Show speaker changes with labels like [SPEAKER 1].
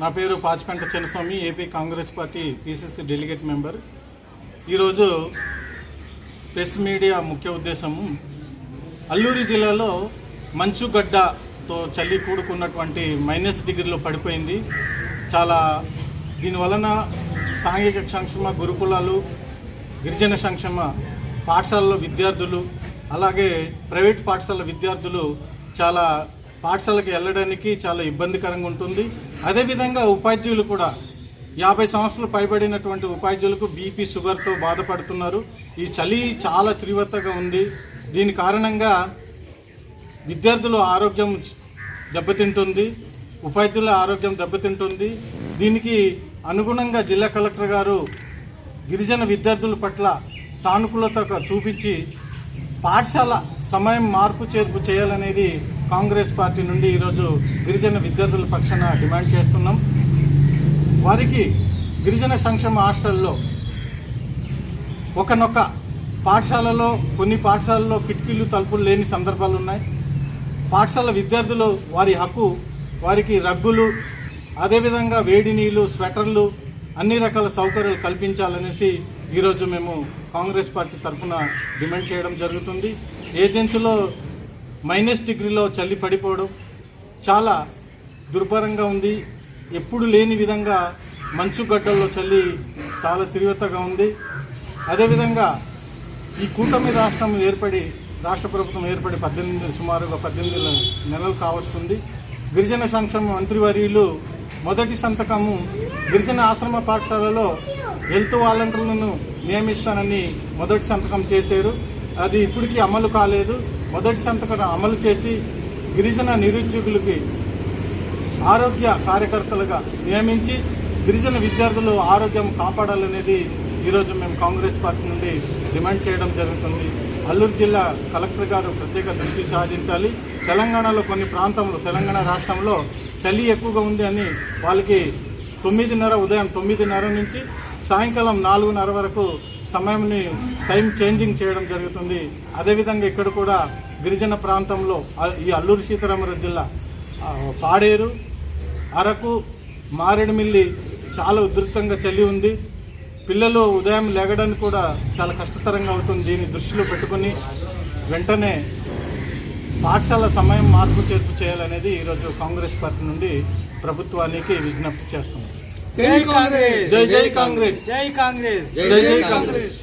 [SPEAKER 1] నా పేరు Pachipenta Chinnaswamy AP Congress party PCC delegate member. ఈరోజు ప్రెస్ మీడియా ముఖ్య ఉద్దేశము అల్లూరి జిల్లాలో మంచుగడ్డతో చలి కూడుకున్నటువంటి మైనస్ డిగ్రీలో పడిపోయింది. చాలా దీనివలన సాంఘిక సంక్షేమ గురుకులాలు గిరిజన సంక్షేమ పాఠశాలలో విద్యార్థులు అలాగే ప్రైవేట్ పాఠశాల విద్యార్థులు చాలా పాఠశాలకు వెళ్ళడానికి చాలా ఇబ్బందికరంగా ఉంటుంది. అదేవిధంగా ఉపాధ్యాయులు కూడా యాభై సంవత్సరాలు పైబడినటువంటి ఉపాధ్యాయులకు బీపీ షుగర్తో బాధపడుతున్నారు. ఈ చలి చాలా తీవ్రతగా ఉంది. దీని కారణంగా విద్యార్థుల ఆరోగ్యం దెబ్బతింటుంది. ఉపాధ్యాయుల ఆరోగ్యం దెబ్బతింటుంది. దీనికి అనుగుణంగా జిల్లా కలెక్టర్ గారు గిరిజన విద్యార్థుల పట్ల సానుకూలత చూపించి పాఠశాల సమయం మార్పు చేర్పు చేయాలనేది కాంగ్రెస్ పార్టీ నుండి ఈరోజు గిరిజన విద్యార్థుల పక్షాన డిమాండ్ చేస్తున్నాం. వారికి గిరిజన సంక్షేమ హాస్టల్లో ఒకనొక పాఠశాలలో కొన్ని పాఠశాలలో కిటికీలు తలుపులు లేని సందర్భాలు ఉన్నాయి. పాఠశాల విద్యార్థులు వారి హక్కు వారికి రగ్గులు అదేవిధంగా వేడి నీళ్ళు స్వెటర్లు అన్ని రకాల సౌకర్యాలు కల్పించాలనేసి ఈరోజు మేము కాంగ్రెస్ పార్టీ తరఫున డిమాండ్ చేయడం జరుగుతుంది. ఏజెన్సీలో మైనస్ డిగ్రీలో చల్లి పడిపోవడం చాలా దుర్భరంగా ఉంది. ఎప్పుడు లేని విధంగా మంచు గడ్డల్లో చల్లి చాలా తీవ్రతగా ఉంది. అదేవిధంగా ఈ కూటమి రాష్ట్రం ఏర్పడి రాష్ట్ర ప్రభుత్వం ఏర్పడి పద్దెనిమిది సుమారుగా పద్దెనిమిది నెలలు కావస్తుంది. గిరిజన సంక్షేమ మంత్రివర్యులు మొదటి సంతకము గిరిజన ఆశ్రమ పాఠశాలలో హెల్త్ వాలంటీర్లను నియమిస్తానని మొదటి సంతకం చేశారు. అది ఇప్పటికీ అమలు కాలేదు. మొదటి సంతకం అమలు చేసి గిరిజన నిరుద్యోగులకి ఆరోగ్య కార్యకర్తలుగా నియమించి గిరిజన విద్యార్థులు ఆరోగ్యం కాపాడాలనేది ఈరోజు మేము కాంగ్రెస్ పార్టీ నుండి డిమాండ్ చేయడం జరుగుతుంది. అల్లూరు జిల్లా కలెక్టర్ గారు ప్రత్యేక దృష్టి సాధించాలి తెలంగాణలో కొన్ని ప్రాంతంలో తెలంగాణ రాష్ట్రంలో చలి ఎక్కువగా ఉంది అని వాళ్ళకి తొమ్మిదిన్నర ఉదయం తొమ్మిదిన్నర నుంచి సాయంకాలం నాలుగున్నర వరకు సమయంని టైం చేంజింగ్ చేయడం జరుగుతుంది. అదేవిధంగా ఇక్కడ కూడా గిరిజన ప్రాంతంలో ఈ అల్లూరు సీతారామరాజు జిల్లా పాడేరు అరకు మారేడుమిల్లి చాలా ఉధృతంగా చలి ఉంది. పిల్లలు ఉదయం లేగడానికి కూడా చాలా కష్టతరంగా అవుతుంది దీన్ని దృష్టిలో పెట్టుకొని వెంటనే పాఠశాల సమయం మార్పు చేర్పు చేయాలనేది ఈరోజు కాంగ్రెస్ పార్టీ నుండి ప్రభుత్వానికి విజ్ఞప్తి చేస్తున్నాం.
[SPEAKER 2] జై కాంగ్రెస్!
[SPEAKER 1] జై జై కాంగ్రెస్!
[SPEAKER 2] జై కాంగ్రెస్!
[SPEAKER 1] జై జై కాంగ్రెస్!